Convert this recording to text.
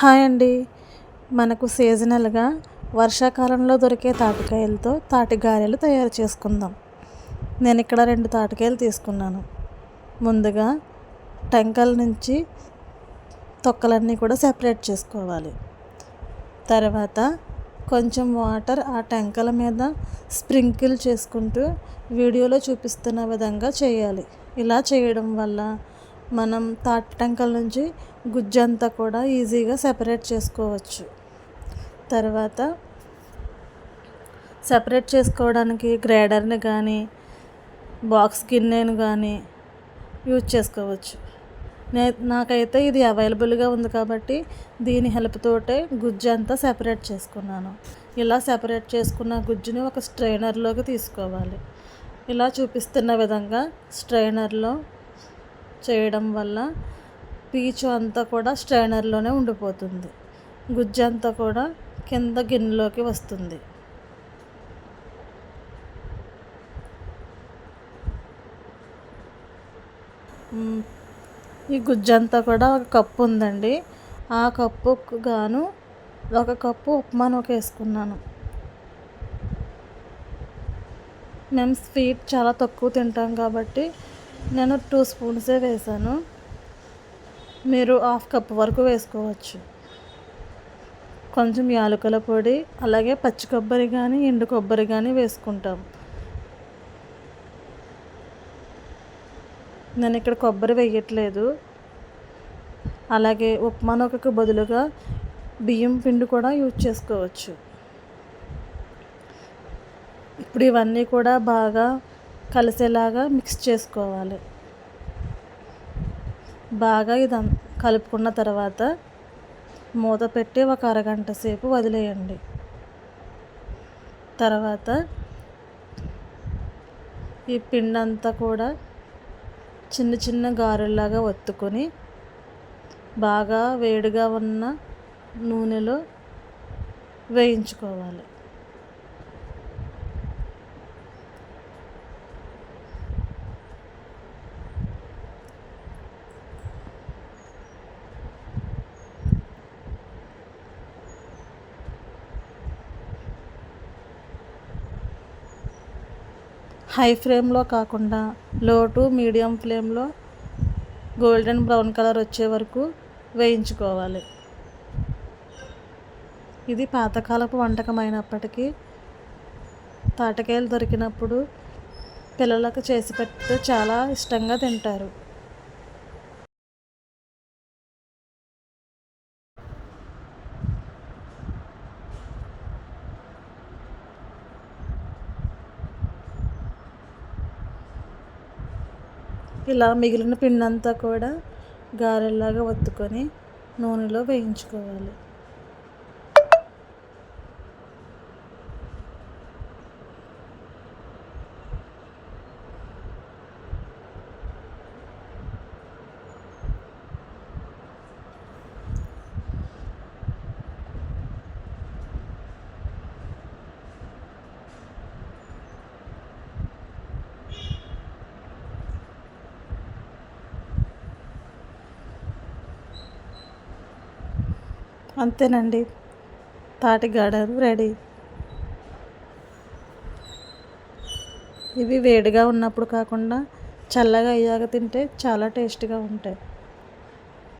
Hi అండి. మనకు సీజనల్గా వర్షాకాలంలో దొరికే తాటికాయలతో తాటి గారెలు తయారు చేసుకుందాం. నేను ఇక్కడ రెండు తాటికాయలు తీసుకున్నాను. ముందుగా టెంకల నుంచి తొక్కలన్నీ కూడా సెపరేట్ చేసుకోవాలి. తర్వాత కొంచెం వాటర్ ఆ టెంకల మీద స్ప్రింకిల్ చేసుకుంటూ వీడియోలో చూపిస్తున్న విధంగా చేయాలి. ఇలా చేయడం వల్ల మనం తాటి టెంకల నుంచి గుజ్జంతా కూడా ఈజీగా సెపరేట్ చేసుకోవచ్చు. తర్వాత సెపరేట్ చేసుకోవడానికి గ్రేడర్ని కానీ బాక్స్ గిన్నెను కానీ యూజ్ చేసుకోవచ్చు. నే నాకైతే ఇది అవైలబుల్గా ఉంది కాబట్టి దీని హెల్ప్ తోటే గుజ్జు అంతా సెపరేట్ చేసుకున్నాను. ఇలా సెపరేట్ చేసుకున్న గుజ్జుని ఒక స్ట్రైనర్లోకి తీసుకోవాలి. ఇలా చూపిస్తున్న విధంగా స్ట్రైనర్లో చేయడం వల్ల పీచు అంతా కూడా స్ట్రైనర్లోనే ఉండిపోతుంది. గుజ్జు అంతా కూడా కింద గిన్నెలోకి వస్తుంది. ఈ గుజ్జంతా కూడా ఒక కప్పు ఉందండి. ఆ కప్పుకు గాను ఒక కప్పు ఉప్మా నూక వేసుకున్నాను. మేము స్వీట్ చాలా తక్కువ తింటాం కాబట్టి నేను టూ స్పూన్సే వేసాను. మీరు హాఫ్ కప్ వరకు వేసుకోవచ్చు. కొంచెం యాలకుల పొడి అలాగే పచ్చి కొబ్బరి కానీ ఎండు కొబ్బరి కానీ వేసుకుంటాం. నేను ఇక్కడ కొబ్బరి వేయట్లేదు. అలాగే ఉప్మా నూకకు బదులుగా బియ్యం పిండి కూడా యూజ్ చేసుకోవచ్చు. ఇప్పుడు ఇవన్నీ కూడా బాగా కలిసేలాగా మిక్స్ చేసుకోవాలి. బాగా ఇది కలుపుకున్న తర్వాత మూత పెట్టి ఒక అరగంట సేపు వదిలేయండి. తర్వాత ఈ పిండి అంతా కూడా చిన్న చిన్న గారెల్లాగా ఒత్తుకొని బాగా వేడిగా ఉన్న నూనెలో వేయించుకోవాలి. హై ఫ్లేమ్లో కాకుండా లో టు మీడియం ఫ్లేమ్లో గోల్డెన్ బ్రౌన్ కలర్ వచ్చే వరకు వేయించుకోవాలి. ఇది పాతకాలపు వంటకం అయినప్పటికీ తాటకాయలు దొరికినప్పుడు పిల్లలకు చేసి పెడితే చాలా ఇష్టంగా తింటారు. ఇలా మిగిలిన పిండి అంతా కూడా గారెల్లాగా ఒత్తుకొని నూనెలో వేయించుకోవాలి. అంతేనండి. తాటి గాడలు రెడీ. ఇవి వేడిగా ఉన్నప్పుడు కాకుండా చల్లగా అయ్యాక తింటే చాలా టేస్ట్గా ఉంటాయి.